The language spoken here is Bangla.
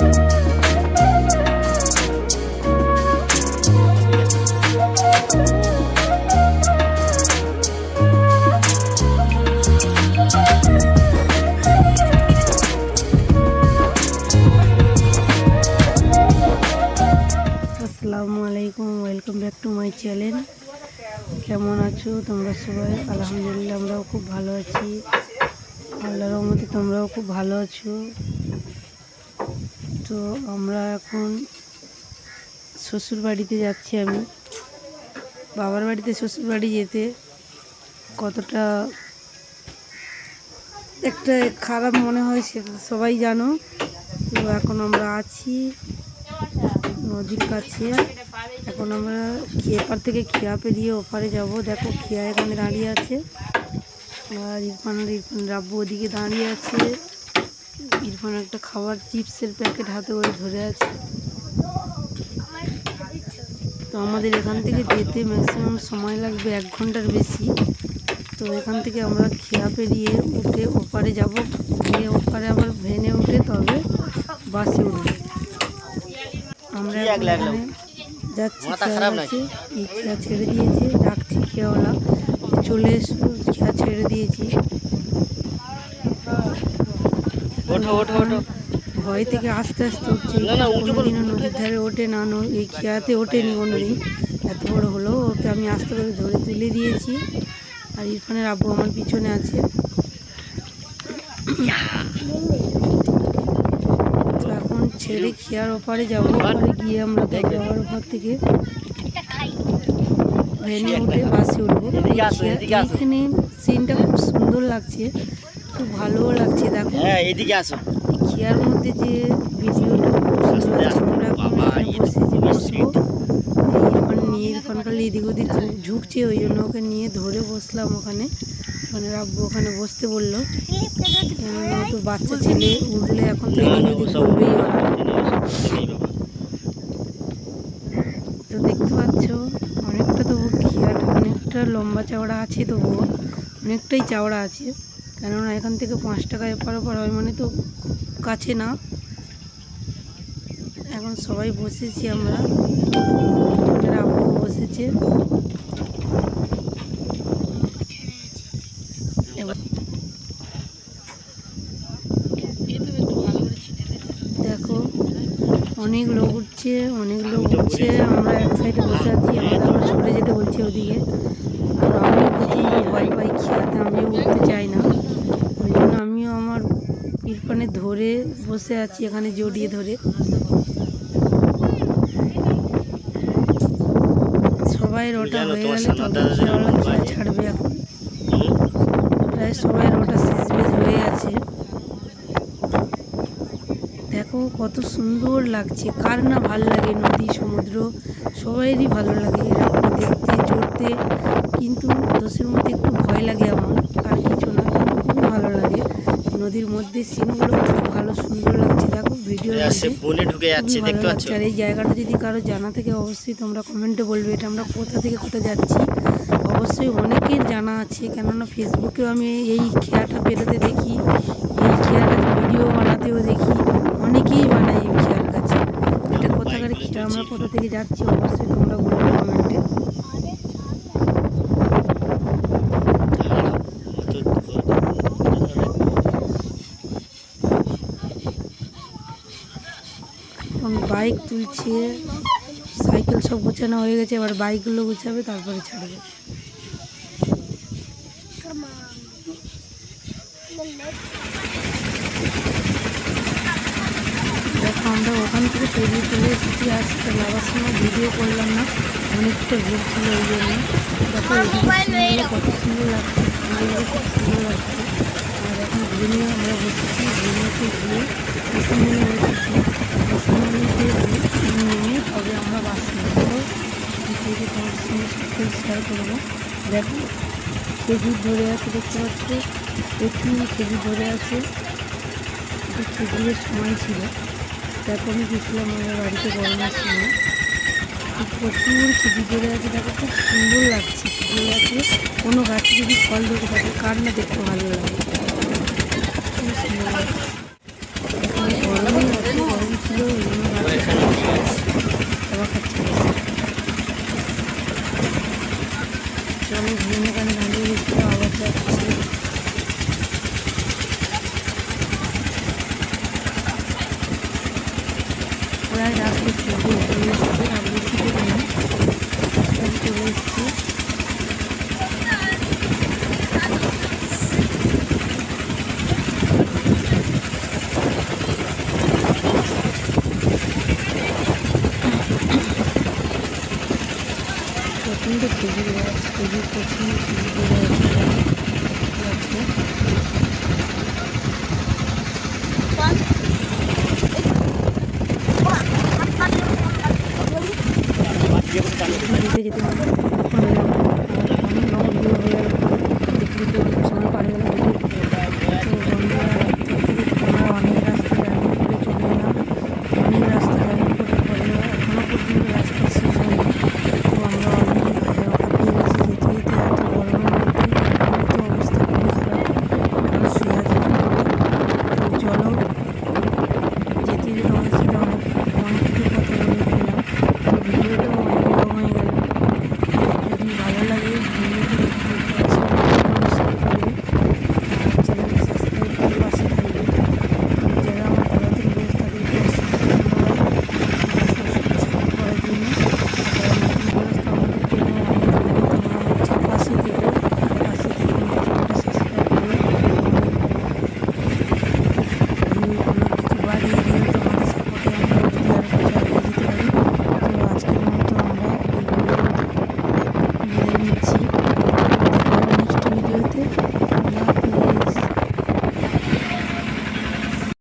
আসসালামু আলাইকুম, welcome back to my channel. কেমন আছো তোমরা সবাই? আলহামদুলিল্লাহ, আমরাও খুব ভালো আছি। আল্লাহর রহমতে তোমরাও খুব ভালো আছো। তো আমরা এখন শ্বশুর বাড়িতে যাচ্ছি আমি। বাবার বাড়িতে শ্বশুর বাড়ি যেতে কতটা একটা খারাপ মনে হয় সেটা সবাই জানো। তো এখন আমরা আছি নদীর কাছে। এখন আমরা এপার থেকে খিয়া পেরিয়ে ওপারে যাব। দেখো খিয়া এখানে দাঁড়িয়ে আছে। আর ইরফান আর ইরফান রাব্বু ওদিকে দাঁড়িয়ে আছে। ইরফান একটা খাবার চিপসের প্যাকেট হাতে করে ধরে আছে। তো আমাদের এখান থেকে যেতে ম্যাক্সিমাম সময় লাগবে এক ঘণ্টার বেশি। তো এখান থেকে আমরা খেয়া পেরিয়ে উঠে ওপারে যাব। গিয়ে ওপারে আবার ভেনে উঠে তবে বাসে উঠবো। আমরা যাচ্ছি খেয়া এই খেয়া ছেড়ে দিয়েছে ডাকছি খেয়াওয়ালা। চলে এসো খেয়া ছেড়ে দিয়েছি। ওঠো ওঠো ওঠো। ভয় থেকে আস্তে আস্তে উঠছে। কোনোদিনও নদীর ধারে ওঠে না ন- এই খেয়াতে ওঠেনি কোনোদিন এত বড় হলো ওকে আমি আস্তে করে ধরে তুলে দিয়েছি। আর ইরফানের আব্বু আমার পিছনে আছে। তো এখন ছেড়ে খেয়ার ওপারে যাব। ওপারে গিয়ে আমরা দেখব আবার ওপার থেকে। ভেনে উঠে বাসে উঠবো। এখানে সিনটা খুব সুন্দর লাগছে। খুব ভালোও লাগছে দেখো। হ্যাঁ এদিকে আসো। খেয়ার মধ্যে যে ভিডিওটা ইরফান নিয়ে ইরফান এদিক ওদিক ঝুঁক- ঝুঁকছে ওই জন্য ওকে নিয়ে ধরে বসলাম ওখানে। মানে রাব্বু ওখানে বসতে বলল। কেননা তো বাচ্চা ছেলে উঠলে এখন তো এদিক ওদিক ঘুরবেই। তো দেখতে পাচ্ছ অনেকটা তবু খেয়াটা অনেকটা লম্বা চওড়া আছে তবুও অনেকটাই চওড়া আছে। কেননা এখান থেকে পাঁচ টাকা এপার ওপার হয় মানে তো কাছে না। এখন সবাই বসেছি আমরা। আব্বু বসেছে। দেখো, অনেক লোক উঠছে, অনেক লোক উঠছে। আমরা এক সাইডে বসে আছি আবার সরে যেতে বলছি ওদিকে আর আমি প্রচণ্ড ভয় পাই খেয়াতে আমিও উঠতে চাই না ওই জন্য আমিও আমার ইরফানে ধরে বসে আছি এখানে জড়িয়ে ধরে। সবাই রোটা হয়ে গেলে তবে। ছাড়বে এখন। প্রায় সবাই রোটা শেষ বেজ হয়ে আছে দেখো কত সুন্দর লাগছে। কার না ভালো লাগে নদী সমুদ্র? সবাইয়েরই ভালো লাগে এরকম দেখতে চড়তে। কিন্তু দোষের মধ্যে একটু ভয় লাগে আমার আর কিছু না কিন্তু খুব ভালো লাগে নদীর মধ্যে সিনগুলো খুব ভালো সুন্দর লাগছে। দেখো ভিডিও এ আসছে ঢুকে যাচ্ছে দেখতে পাচ্ছ? আর এই জায়গাটা যদি কারও জানা থেকে অবশ্যই তোমরা কমেন্টে বলবে এটা আমরা কোথা থেকে কোথায় যাচ্ছি। অবশ্যই অনেকের জানা আছে কেননা ফেসবুকেও আমি এই খেয়াটা বেরোতে দেখি এই কাছে ভিডিও বানাতেও দেখি অনেকেই বানায় এই খেয়ার কাছে। এটা কোথাকার খেয়া আমরা কোথা থেকে যাচ্ছি অবশ্যই তোমরা বলবে কমেন্টে এখন বাইক তুলছে, সাইকেল সব গুছানো হয়ে গেছে, এবার বাইকগুলো গুছাবে, তারপরে ছাড়বে। দেখো, আমরা ওখান থেকে পেরিয়ে চলে এসেছি আসতে যাওয়ার সময় ভিডিও করলাম না, অনেকটা ভিড় ছিল ওই জন্য। দেখো কত সুন্দর লাগছে খুব সুন্দর লাগছে। আর এখন ঘুমিয়ে আমরা বসেছি ঘুমিয়েতে গিয়ে তবে আমরা বাস দেখো খেজুর ধরে আছে দেখতে পাচ্ছ। প্রচুর খেজুর ধরে আছে খেজুরের সময় ছিল দেখো আমি গেছিলাম আমার বাড়িতে গরমের সময় প্রচুর খেজুর ধরে আছে দেখো খুব সুন্দর লাগছে খেজুর গাছে কোনো গাছে যদি ফল ধরে থাকে কার না দেখতে ভালো লাগে খুব সুন্দর লাগছে চলো ঘুম এখানে দাঁড়িয়ে গেছি আবার যাচ্ছি প্রায় রাত্রি প্রচণ্ড খেজুর গাছ খেজুর